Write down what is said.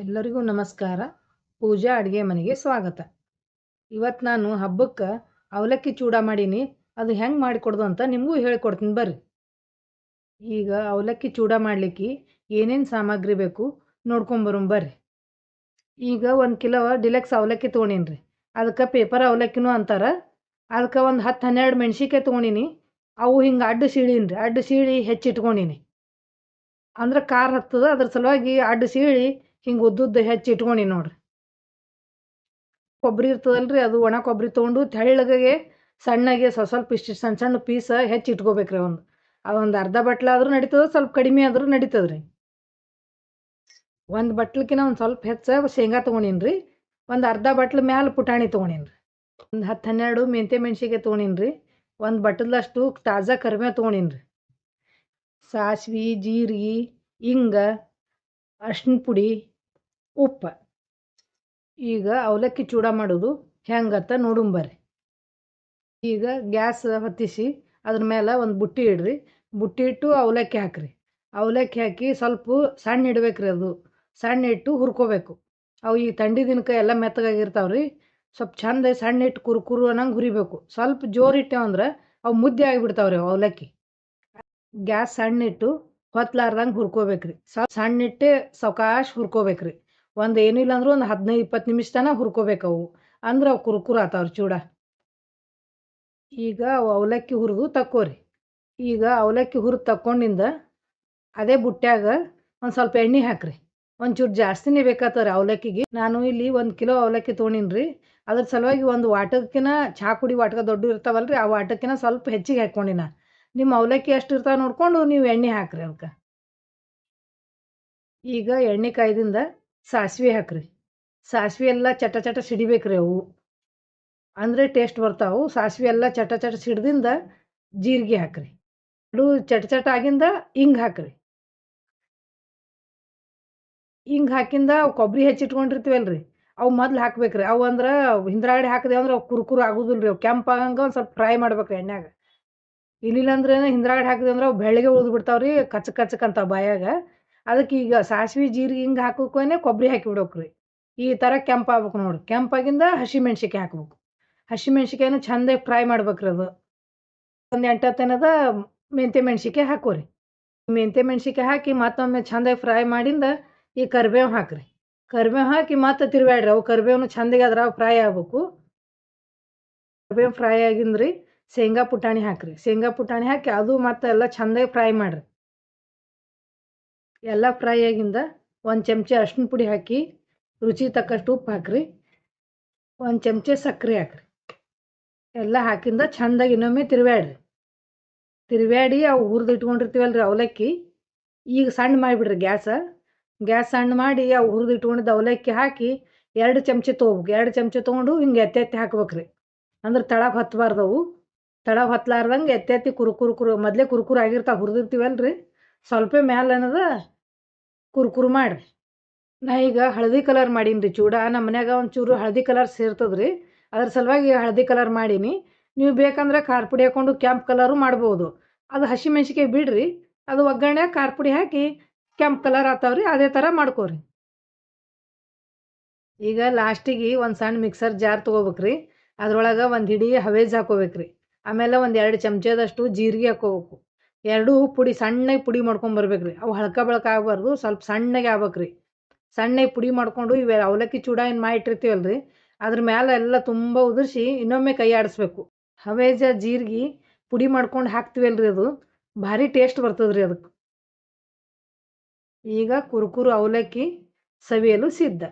ಎಲ್ಲರಿಗೂ ನಮಸ್ಕಾರ. ಪೂಜಾ ಅಡುಗೆ ಮನೆಗೆ ಸ್ವಾಗತ. ಇವತ್ತು ನಾನು ಹಬ್ಬಕ್ಕೆ ಅವಲಕ್ಕಿ ಚೂಡ ಮಾಡೀನಿ. ಅದು ಹೆಂಗೆ ಮಾಡಿಕೊಡ್ದು ಅಂತ ನಿಮಗೂ ಹೇಳ್ಕೊಡ್ತೀನಿ ಬರ್ರಿ. ಈಗ ಅವಲಕ್ಕಿ ಚೂಡ ಮಾಡಲಿಕ್ಕೆ ಏನೇನು ಸಾಮಗ್ರಿ ಬೇಕು ನೋಡ್ಕೊಂಬರು ಬರ್ರಿ. ಈಗ ಒಂದು ಕಿಲೋ ಡಿಲೆಕ್ಸ್ ಅವಲಕ್ಕಿ ತೊಗೊಂಡೀನಿ ಅದಕ್ಕೆ ಪೇಪರ್ ಅವಲಕ್ಕಿನೂ ಅಂತಾರೆ. ಅದಕ್ಕೆ ಒಂದು ಹತ್ತು ಹನ್ನೆರಡು ಮೆಣ್ಸಿನ್ಕಾಯಿ ತೊಗೊಂಡೀನಿ. ಅವು ಹಿಂಗೆ ಅಡ್ಡ ಸೀಳೀನಿ ರೀ ಅಡ್ಡು ಸೀಳಿ ಹೆಚ್ಚಿಟ್ಕೊಂಡೀನಿ ಅಂದ್ರೆ ಖಾರ ಹತ್ತದ. ಅದ್ರ ಸಲುವಾಗಿ ಅಡ್ಡ ಸೀಳಿ ಹಿಂಗೆ ಉದ್ದುದ್ದು ಹೆಚ್ಚಿ ಇಟ್ಕೊಂಡಿ ನೋಡ್ರಿ. ಕೊಬ್ಬರಿ ಇರ್ತದಲ್ರಿ, ಅದು ಒಣ ಕೊಬ್ಬರಿ ತೊಗೊಂಡು ತೆಳ್ಳಗೆ ಸಣ್ಣಗೆ ಸ್ವಲ್ಪ ಸ್ವಲ್ಪ ಇಷ್ಟು ಸಣ್ಣ ಸಣ್ಣ ಪೀಸ ಹೆಚ್ಚಿ ಇಟ್ಕೋಬೇಕ್ರಿ ಒಂದು. ಅದೊಂದು ಅರ್ಧ ಬಟ್ಲ ಆದ್ರೂ ನಡೀತದ, ಸ್ವಲ್ಪ ಕಡಿಮೆ ಆದ್ರೂ ನಡೀತದ್ರಿ. ರೀ ಒಂದು ಬಟ್ಲಕಿನ ಒಂದು ಸ್ವಲ್ಪ ಹೆಚ್ಚ ಶೇಂಗಾ ತಗೊಂಡಿನ್ರಿ, ಒಂದು ಅರ್ಧ ಬಟ್ಲ ಮ್ಯಾಲೆ ಪುಟಾಣಿ ತೊಗೊಂಡಿನ್ರಿ. ಒಂದು ಹತ್ತು ಹನ್ನೆರಡು ಮೆಂತೆ ಮೆಣ್ಸಿಗೆ ತೊಗೊಂಡೀನಿ ರೀ ಒಂದು ಬಟ್ಟದಷ್ಟು ತಾಜಾ ಕರ್ಮೆ ತಗೊಂಡಿನ್ರಿ. ಸಾಸ್ವೆ, ಜೀರಿಗೆ, ಹಿಂಗ ಅರ್ಶಿನ ಪುಡಿ ಉಪ್ಪು. ಈಗ ಅವಲಕ್ಕಿ ಚೂಡ ಮಾಡೋದು. ಹೆಂಗತ್ತ ನೋಡುಂಬರ್ರಿ ಈಗ ಗ್ಯಾಸ್ ಹೊತ್ತಿಸಿ, ಅದ್ರ ಮೇಲೆ ಒಂದು ಬುಟ್ಟಿ ಇಡ್ರಿ. ಬುಟ್ಟಿ ಇಟ್ಟು ಅವಲಕ್ಕಿ ಹಾಕ್ರಿ. ಅವಲಕ್ಕಿ ಹಾಕಿ ಸ್ವಲ್ಪ ಸಣ್ಣ ಇಡ್ಬೇಕ್ರಿ ಅದು. ಸಣ್ಣ ಇಟ್ಟು ಹುರ್ಕೋಬೇಕು. ಅವು ಈ ಥಂಡಿ ದಿನಕ್ಕೆ ಎಲ್ಲ ಮೆತ್ತಗಾಗಿರ್ತಾವೆ ರೀ ಸ್ವಲ್ಪ ಚಂದ ಸಣ್ಣ ಇಟ್ಟು ಕುರುಕುರು ಅನ್ನಂಗೆ ಹುರಿಬೇಕು. ಸ್ವಲ್ಪ ಜೋರು ಇಟ್ಟೇವಂದ್ರೆ ಅವು ಮುದ್ದೆ ಆಗಿಬಿಡ್ತಾವ್ರಿ ಅವಲಕ್ಕಿ. ಗ್ಯಾಸ್ ಸಣ್ಣ ಇಟ್ಟು ಹೊತ್ತಲಾರ್ದಂಗೆ ಹುರ್ಕೋಬೇಕ್ರಿ. ಸ್ವಲ್ಪ ಸಣ್ಣ ಇಟ್ಟೆ ಸಾವಕಾಶ ಹುರ್ಕೋಬೇಕ್ರಿ. ಒಂದು ಇಲ್ಲ ಅಂದ್ರೂ ಒಂದು ಹದಿನೈದು, ಇಪ್ಪತ್ತು ನಿಮಿಷ ತನಕ ಹುರ್ಕೋಬೇಕು ಅವು. ಅಂದ್ರೆ ಅವು ಕುರುಕುರು ಆತಾವ್ರಿ ಚೂಡ. ಈಗ ಅವು ಅವಲಕ್ಕಿ ಹುರಿದು ತಕ್ಕೋರಿ. ಈಗ ಅವಲಕ್ಕಿ ಹುರಿದು ತಕ್ಕೊಂಡಿಂದ ಅದೇ ಬುಟ್ಟ್ಯಾಗ ಒಂದು ಸ್ವಲ್ಪ ಎಣ್ಣೆ ಹಾಕ್ರಿ. ಒಂಚೂರು ಜಾಸ್ತಿನೇ ಬೇಕಾತವ್ರಿ ಅವಲಕ್ಕಿಗೆ. ನಾನು ಇಲ್ಲಿ ಒಂದು ಕಿಲೋ ಅವಲಕ್ಕಿ ತೊಗೊಂಡಿನಿ ಅದ್ರ ಸಲುವಾಗಿ ಒಂದು ವಾಟಕ್ಕಿನ ಚಹಾ ಕುಡಿ ವಾಟಕ ದೊಡ್ಡ ಇರ್ತಾವಲ್ರಿ, ಆ ವಾಟಕ್ಕಿನ ಸ್ವಲ್ಪ ಹೆಚ್ಚಿಗೆ ಹಾಕ್ಕೊಂಡಿನ ನಿಮ್ಮ ಅವಲಕ್ಕಿ ಎಷ್ಟು ಇರ್ತಾವೆ ನೋಡ್ಕೊಂಡು ನೀವು ಎಣ್ಣೆ ಹಾಕ್ರಿ ಅದಕ್ಕೆ ಈಗ ಎಣ್ಣೆ ಕಾಯ್ದಿಂದ ಸಾಸಿವೆ ಹಾಕ್ರಿ. ಸಾಸಿವೆ ಎಲ್ಲ ಚಟ ಚಟ ಸಿಡಿಬೇಕ್ರಿ ಅವು. ಅಂದರೆ ಟೇಸ್ಟ್ ಬರ್ತಾವು. ಸಾಸಿವೆ ಎಲ್ಲ ಚಟ ಚಟ ಸಿಡ್ದಿಂದ ಜೀರಿಗೆ ಹಾಕ್ರಿ. ಅದು ಚಟ ಚಟ ಆಗಿಂದ ಹಿಂಗ್ ಹಾಕ್ರಿ. ಹಿಂಗೆ ಹಾಕಿಂದ ಅವು ಕೊಬ್ಬರಿ ಹೆಚ್ಚಿಟ್ಕೊಂಡಿರ್ತೀವಲ್ರಿ ಅವು ಮೊದ್ಲು ಹಾಕ್ಬೇಕ್ರಿ. ಅವು ಅಂದ್ರೆ ಹಿಂದ್ರಾಗಡೆ ಹಾಕಿದೆ ಅಂದ್ರೆ ಅವು ಕುರುಕುರು ಆಗೋದಿಲ್ಲ ರೀ ಅವು ಕೆಂಪು ಆಗಂಗೆ ಒಂದು ಸ್ವಲ್ಪ ಫ್ರೈ ಮಾಡ್ಬೇಕ್ರಿ ಎಣ್ಣೆಗ ಇಲ್ಲಿಲ್ಲ ಅಂದ್ರೆ ಹಿಂದ್ರಾಗಡೆ ಹಾಕಿದೆ ಅಂದ್ರೆ ಅವು ಬೆಳ್ಳಗೆ ಉಳ್ದು ಬಿಡ್ತಾವ್ರಿ ಕಚ್ ಕಚಕ್ ಅಂತ ಬಾಯಾಗ. ಅದಕ್ಕೆ ಈಗ ಸಾಸಿವೆ ಜೀರಿಗೆ ಹಿಂಗೆ ಹಾಕೋಕೋನೆ ಕೊಬ್ಬರಿ ಹಾಕಿ ರೀ ಈ ಥರ ಕೆಂಪು ಆಗ್ಬೇಕು ನೋಡ್ರಿ. ಕೆಂಪಾಗಿಂದ ಹಸಿ ಮೆಣ್ಸಿಕಾಯಿ ಹಾಕ್ಬೇಕು. ಹಸಿ ಮೆಣ್ಸಿಕಾಯಿನ ಚಂದಾಗಿ ಫ್ರೈ ಮಾಡ್ಬೇಕ್ರಿ ಅದು. ಒಂದು ಎಂಟತ್ತನದ ಮೆಂತ್ಯ ಮೆಣ್ಸಿಕಾಯಿ ಹಾಕೋರಿ. ಮೆಂತ್ಯ ಮೆಣ್ಸಿಕಾಯಿ ಹಾಕಿ ಮತ್ತೊಮ್ಮೆ ಚಂದಾಗಿ ಫ್ರೈ ಮಾಡಿಂದ ಈ ಕರಿಬೇವು ಹಾಕ್ರಿ. ಕರಿಬೇವು ಹಾಕಿ ಮತ್ತೆ ತಿರುಗಾಡ್ರಿ ಅವು ಕರಿಬೇವನು ಚಂದಾಗಿ ಅದ್ರಾಗ ಫ್ರೈ ಆಗ್ಬೇಕು. ಕರಿಬೇವು ಫ್ರೈ ಆಗಿಂದ್ರಿ ಶೇಂಗಾ ಪುಟಾಣಿ ಹಾಕ್ರಿ. ಶೇಂಗಾ ಪುಟಾಣಿ ಹಾಕಿ ಅದು ಮತ್ತೆ ಎಲ್ಲ ಚಂದಾಗಿ ಫ್ರೈ ಮಾಡಿರಿ. ಎಲ್ಲ ಫ್ರೈ ಆಗಿಂದ ಒಂದು ಚಮಚ ಅರ್ಶಿನ ಪುಡಿ ಹಾಕಿ, ರುಚಿ ತಕ್ಕಷ್ಟು ಉಪ್ಪು ಹಾಕ್ರಿ. ಒಂದು ಚಮಚ ಸಕ್ಕರೆ ಹಾಕ್ರಿ. ಎಲ್ಲ ಹಾಕಿಂದ ಚಂದಾಗಿ ಇನ್ನೊಮ್ಮೆ ತಿರುವ್ಯಾಡ್ರಿ. ತಿರುವ್ಯಾಡಿ ಅವು ಹುರಿದು ರೀ ಅವಲಕ್ಕಿ. ಈಗ ಸಣ್ಣ ಮಾಡಿಬಿಡ್ರಿ ಗ್ಯಾಸ. ಗ್ಯಾಸ್ ಸಣ್ಣ ಮಾಡಿ ಅವು ಹುರಿದು ಇಟ್ಕೊಂಡಿದ್ದ ಅವಲಕ್ಕಿ ಹಾಕಿ ಎರಡು ಚಮಚ ತೊಗೋಬೇಕು. ಎರಡು ಚಮಚ ತೊಗೊಂಡು ಹಿಂಗೆ ಎತ್ತಿ ಎತ್ತಿ ಹಾಕ್ಬೇಕ್ರಿ. ಅಂದ್ರೆ ತಳಗೆ ಹೊತ್ತಬಾರ್ದವು ತಳಗೆ ಹೊತ್ತಲಾರ್ದಂಗೆ ಎತ್ತಿ ಎತ್ತಿ ಕುರು ಮೊದಲೇ ಕುರುಕುರು ಆಗಿರ್ತಾವೆ, ಹುರಿದಿರ್ತೀವಲ್ರಿ. ಸ್ವಲ್ಪ ಮ್ಯಾಲೆ ಅನ್ನದ ಕುರ್ಕುರು ಮಾಡಿರಿ. ನಾ ಈಗ ಹಳದಿ ಕಲರ್ ಮಾಡೀನಿ ರೀ ಚೂಡ. ನಮ್ಮ ಮನ್ಯಾಗ ಒಂಚೂರು ಹಳದಿ ಕಲರ್ ಸೇರ್ತದೆ ರೀ ಅದ್ರ ಸಲುವಾಗಿ ಹಳದಿ ಕಲರ್ ಮಾಡೀನಿ. ನೀವು ಬೇಕಂದ್ರೆ ಖಾರ ಪುಡಿ ಹಾಕ್ಕೊಂಡು ಕೆಂಪು ಕಲರು ಮಾಡ್ಬೋದು. ಅದು ಹಸಿ ಮೆಣ್ಸಿಕಾಯಿ ಬಿಡ್ರಿ. ಅದು ಒಗ್ಗರಣೆ ಖಾರ ಪುಡಿ ಹಾಕಿ ಕೆಂಪು ಕಲರ್ ಆತಾವ್ರಿ. ಅದೇ ಥರ ಮಾಡ್ಕೋರಿ. ಈಗ ಲಾಸ್ಟಿಗೆ ಒಂದು ಸಣ್ಣ ಮಿಕ್ಸರ್ ಜಾರ್ ತೊಗೋಬೇಕ್ರಿ. ಅದ್ರೊಳಗೆ ಒಂದು ಹಿಡಿ ಹವೇಜ್ ಹಾಕೋಬೇಕ್ರಿ. ಆಮೇಲೆ ಒಂದು ಎರಡು ಚಮಚದಷ್ಟು ಜೀರಿಗೆ ಹಾಕೋಬೇಕು. ಎರಡೂ ಪುಡಿ ಸಣ್ಣಗೆ ಪುಡಿ ಮಾಡ್ಕೊಂಡು ಮಾಡ್ಕೊಂಬರ್ಬೇಕ್ರಿ ಅವು ಹಳ್ಕ ಬಳಕ ಆಗಬಾರ್ದು, ಸ್ವಲ್ಪ ಸಣ್ಣಗೆ ಆಗ್ಬೇಕ್ರಿ. ಸಣ್ಣಗೆ ಪುಡಿ ಮಾಡಿಕೊಂಡು ಇವೆ ಅವಲಕ್ಕಿ ಚೂಡ ಏನು ಮಾಡಿಟ್ಟಿರ್ತೀವಲ್ರಿ ಅದ್ರ ಮ್ಯಾಲೆ ಎಲ್ಲ ತುಂಬ ಉದುರಿಸಿ ಇನ್ನೊಮ್ಮೆ ಕೈ ಆಡಿಸ್ಬೇಕು. ಹವೇಜ, ಜೀರಿಗೆ ಪುಡಿ ಮಾಡ್ಕೊಂಡು ಹಾಕ್ತೀವಲ್ರಿ ಅದು. ಭಾರಿ ಟೇಸ್ಟ್ ಬರ್ತದೆ ರೀ ಅದಕ್ಕೆ ಈಗ ಕುರುಕುರು ಅವಲಕ್ಕಿ ಸವಿಯಲು ಸಿದ್ಧ.